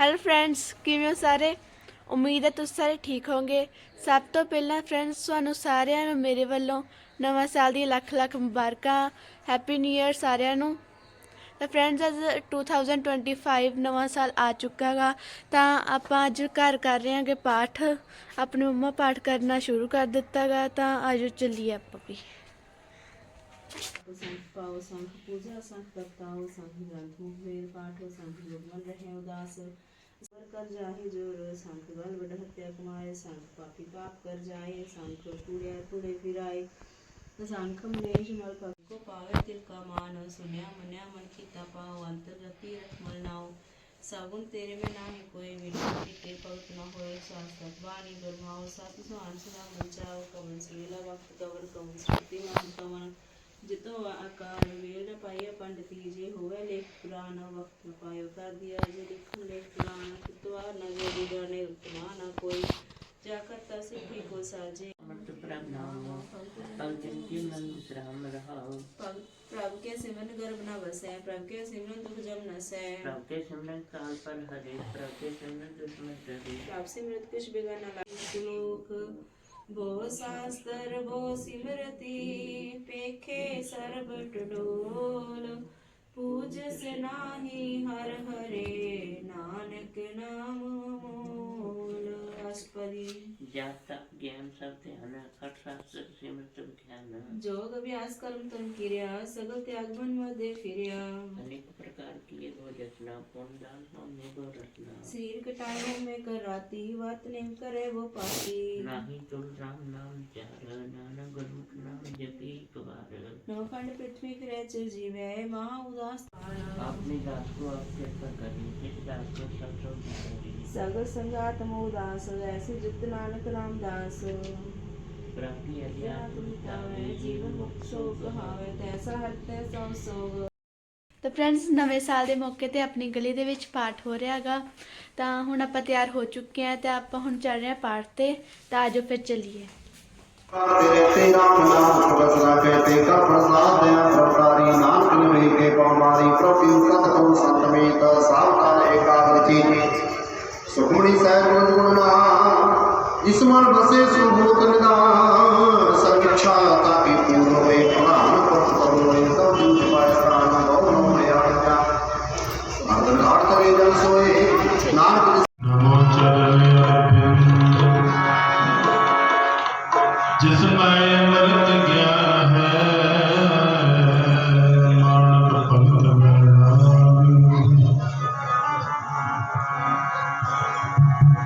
Hello friends ਕਿਵੇਂ ਹੋ ਸਾਰੇ? ਉਮੀਦ ਹੈ ਤੁਸੀਂ ਸਾਰੇ ਠੀਕ ਹੋਵੋਗੇ। ਸਭ ਤੋਂ ਪਹਿਲਾਂ ਫਰੈਂਡਸ ਤੁਹਾਨੂੰ ਸਾਰਿਆਂ ਨੂੰ ਮੇਰੇ ਵੱਲੋਂ ਨਵਾਂ ਸਾਲ ਦੀ ਲੱਖ ਲੱਖ ਮੁਬਾਰਕਾਂ ਹੈਪੀ ਨਿਊ ਇਅਰ ਸਾਰਿਆਂ ਨੂੰ। ਤਾਂ ਫਰੈਂਡਸ ਅੱਜ 2025 ਨਵਾਂ ਸਾਲ ਆ ਚੁੱਕਾ ਗਾ ਤਾਂ ਆਪਾਂ ਅੱਜ ਘਰ ਕਰ ਰਹੇ ਹਾਂਗੇ ਪਾਠ। ਆਪਣੀ ਮੰਮਾ ਪਾਠ ਕਰਨਾ ਸ਼ੁਰੂ ਕਰ ਦਿੱਤਾ ਗਾ ਤਾਂ ਆਜੋ ਚੱਲੀਏ ਆਪਾਂ ਵੀ। ਸੰਖ ਪਾਉ ਸੰਖ ਪੂਜਾ ਸੰਖ ਤਪਤਾਉ ਸੰਖ ਗ੍ਰੰਥ ਮੁਖ ਵੇਦ ਪਾਠ ਸੰਖ ਲੋਗ ਮਨ ਰਹੇ, ਉਦਾਸ। ਸਰ ਕਰ ਜਾਹੇ ਜੋ ਸੰਖ ਗਲ ਵਡ ਹਤਿਆ ਕਮਾਏ ਸੰਖ ਪਾਪੀ ਪਾਪ ਕਰ ਜਾਏ ਸੰਖ ਪੂਰੇ ਪੂਰੇ ਫਿਰਾਏ। ਸੰਖ ਮਨੇਸ਼ ਮਲ ਪਗ ਕੋ ਪਾਵੇ ਤਿਲ ਕਾ ਮਾਨ, ਸੁਨਿਆ ਮਨਿਆ ਮਨ ਕੀਤਾ ਪਾਉ ਅੰਤਰ ਰਤੀ ਰਖ ਮਲ ਨਾਉ। ਸਾਗੁਣ ਤੇਰੇ ਮੇ ਨਾਹੀ ਕੋਈ ਮਿਟਾ ਤੇ ਪਵਤ ਨਾ ਹੋਏ ਸਾਸਤ ਬਾਣੀ ਬ੍ਰਹਮਾਉ ਸਤਿ ਸੁਹਾਨ ਸੁਨਾ ਮੁਚਾਉ ਕਵਨ ਸੀਲਾ ਵਕਤ ਕਵਨ ਕਵਨ ਸਤੀ ਨਾ ਕਵਨ ਪੰਡਤੀ ਜੇ ਹੋਵੇ ਲੇਖ ਪੁਰਾਣ ਵਕਤ ਨ ਪਾਇਓ ਕਰ ਦਿਆ ਜੇ ਲਿਖਣ ਲੇਖ ਪੁਰਾਣ ਕਿਤਵਾ ਨ ਜੋੜੀ ਜਾਣੇ ਉਤਮਾ ਨ ਕੋਈ। ਜਾ ਕਰਤਾ ਸਿੱਧੀ ਕੋ ਸਾਜੇ। ਅਮਰਤ ਪ੍ਰਭ ਨਾਮ ਤਨ ਜਿਨ ਕੀ ਮਨ ਵਿਸਰਾਮ ਰਹਾਉ। ਭਗ ਪ੍ਰਭ ਕੇ ਸਿਮਰਨ ਗਰਭ ਨ ਵਸੈ ਪ੍ਰਭ ਕੇ ਸਿਮਰਨ ਦੁਖ ਜਮ ਨਸੈ ਪ੍ਰਭ ਕੇ ਸਿਮਰਨ ਕਾਲ ਪਰ ਹਰੇ ਪ੍ਰਭ ਕੇ ਸਿਮਰਨ ਦੁਸ਼ਮਨ ਡਰੇ ਪ੍ਰਭ ਸਿਮਰਤ ਕਿਛ ਨ सर्वट डोल पूज से नाही हर हरे नानक नाम मोल जाता ज्ञान सब ध्यान शास्त्र ध्यान। जोग अभ्यास कर्म तुम क्रिया सगल त्यागमन मध्य फिर अनेक प्रकार की ये रचना दान रचना। शरीर कटाने में कर राती बात नहीं करे वो पाती। नाही तुम राम नाम गुरु नाम जपी तो ਨਾਮ ਨਾਮ ਨਵਖੰਡ ਪ੍ਰਿਥਵੀ ਫਿਰੇ ਚਿਰ ਜੀਵੈ ਮਹਾ ਉਦਾਸ। ਆਪਣੀ ਦਾਸ ਕੋ ਆਪ ਕਿਰਪਾ ਕਰੀ ਜਿਸ ਦਾਸ ਕੋ ਸਭ ਸੋ ਕਰੀ। ਸਗਲ ਸੰਗਾਤ ਮੋਦਾਸ ਐਸੀ ਜਿਤ ਨਾਨਕ ਰਾਮਦਾਸ। ਪ੍ਰਾਪਤੀ ਅਧਿਆਤ ਤਾਵੇ ਜੀਵਨ ਮੁਕਤ ਸੋ ਕਹਾਵੇ ਤੈਸਾ ਹਰ ਤੈਸਾ ਸੋਗ। ਤਾਂ ਫਰੈਂਡਸ ਨਵੇਂ ਸਾਲ ਦੇ ਮੌਕੇ ਤੇ ਆਪਣੀ ਗਲੀ ਦੇ ਵਿੱਚ ਪਾਠ ਹੋ ਰਿਹਾ ਹੈਗਾ ਤਾਂ ਹੁਣ ਆਪਾਂ ਤਿਆਰ ਹੋ ਚੁੱਕੇ ਹਾਂ ਤੇ ਆਪਾਂ ਹੁਣ ਚੱਲ ਰਹੇ ਹਾਂ ਪਾਠ ਤੇ। ਤਾਂ ਆਜੋ ਫਿਰ ਚੱਲੀਏ। ਤੇਰੇ ਤੇ ਰਾਮ ਨਾਮ ਕਹਤੇ ਕਾ ਪ੍ਰਸਾਦ ਦਿਆਂ ਸਰਕਾਰੀ ਨਾਨਕ ਨਿਵੇ ਕੇ ਪਉਮਾਰੀ ਪ੍ਰਭੂ ਕਤ ਕੋ ਸੰਤਮੇਤ ਸਾਵਕਾਲ ਏਕਾਗਰ ਚੀਨੀ ਸੁਖਮਣੀ ਸਾਹਿਬ ਗੁਣ ਗੁਣ ਨਾਮ ਮਨ ਬਸੇ ਸੁਭੂਤ ਨਿਦਾਨ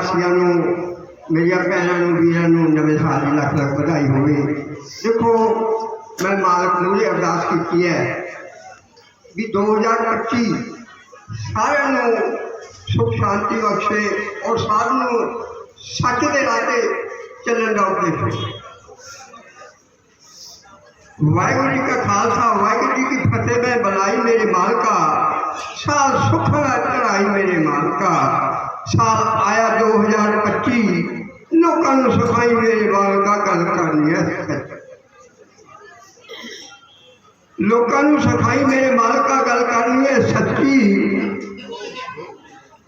ਵਾਸੀਆਂ ਨੂੰ ਮੇਰੀਆਂ ਭੈਣਾਂ ਨੂੰ ਵੀਰਾਂ ਨੂੰ ਨਵੇਂ ਸਾਲ ਦੀ ਲੱਖ ਲੱਖ ਵਧਾਈ ਹੋਵੇ ਦੇਖੋ ਮੈਂ ਮਾਲਕ ਨੂੰ ਇਹ ਅਰਦਾਸ ਕੀਤੀ ਹੈ ਵੀ 2025 ਸਾਰਿਆਂ ਨੂੰ ਸੁਖ ਸ਼ਾਂਤੀ ਬਖਸ਼ੇ ਔਰ ਸਾਰਿਆਂ ਨੂੰ ਸੱਚ ਦੇ ਰਾਹ ਤੇ ਚੱਲਣ ਦਾ ਉਪਦੇਸ਼ ਦੇ ਵਾਹਿਗੁਰੂ ਜੀ ਕਾ ਖਾਲਸਾ ਵਾਹਿਗੁਰੂ ਜੀ ਕੀ ਫਤਿਹ ਮੈਂ ਬੁਲਾਈ ਮੇਰੇ ਮਾਲਕਾ ਸਾਲ ਸੁਖ ਨਾਲ ਚੜਾਈ ਮੇਰੇ ਮਾਲਕਾ ਸਾਲ ਆਇਆ 2025 ਲੋਕਾਂ ਨੂੰ ਸਿਖਾਈ ਮੇਰੇ ਮਾਲਕਾ ਗੱਲ ਕਰਨੀ ਹੈ ਸੱਚ। ਲੋਕਾਂ ਨੂੰ ਸਿਖਾਈ ਮੇਰੇ ਮਾਲਕਾ ਗੱਲ ਕਰਨੀ ਹੈ ਸੱਚੀ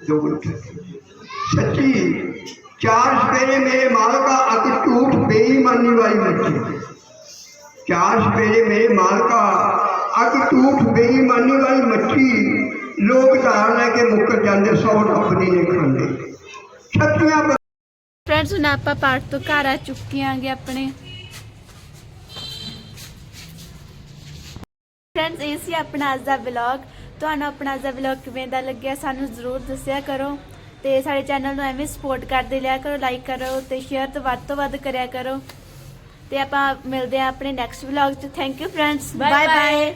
ਜੋ ਸੱਚੀ ਚਾਰ ਸਵੇਰੇ ਮੇਰੇ ਮਾਲਕਾ ਅਕ ਝੂਠ ਬੇਈਮਾਨੀ ਵਾਲੀ ਮੱਛੀ ਚਾਰ ਸਵੇਰੇ ਮੇਰੇ ਮਾਲਕਾ ਅਕ ਝੂਠ ਬੇਈਮਾਨੀ ਵਾਲੀ ਮੱਛੀ ਲੋਕ ਧਾਰ ਲੈ ਕੇ ਮੁੱਕਰ ਜਾਂਦੇ, ਸੌ ਆਪਣੀ ਨਹੀਂ ਖਾਂਦੇ। ਛੱਤੀਆਂ ਫਰੈਂਡਸ ਹੁਣ ਆਪਾਂ ਪਾਠ ਤੋਂ ਘਰ ਆ ਚੁੱਕੇ ਆਂਗੇ ਆਪਣੇ। ਫਰੈਂਡਸ ਇਹ ਸੀ ਆਪਣਾ ਅੱਜ ਦਾ ਵਲੌਗ ਤੁਹਾਨੂੰ ਆਪਣਾ ਅੱਜ ਦਾ ਵਲੌਗ ਕਿਵੇਂ ਦਾ ਲੱਗਿਆ ਸਾਨੂੰ ਜ਼ਰੂਰ ਦੱਸਿਆ ਕਰੋ। ਤੇ ਸਾਡੇ ਚੈਨਲ ਨੂੰ ਐਵੇਂ ਸਪੋਰਟ ਕਰਦੇ ਲਿਆ ਕਰੋ ਲਾਈਕ ਕਰੋ ਤੇ ਸ਼ੇਅਰ ਤੋਂ ਵੱਧ ਤੋਂ ਵੱਧ ਕਰਿਆ ਕਰੋ। ਤੇ ਆਪਾਂ ਮਿਲਦੇ ਆ ਆਪਣੇ ਨੈਕਸਟ ਵਲੌਗ 'ਚ। Thank you friends bye bye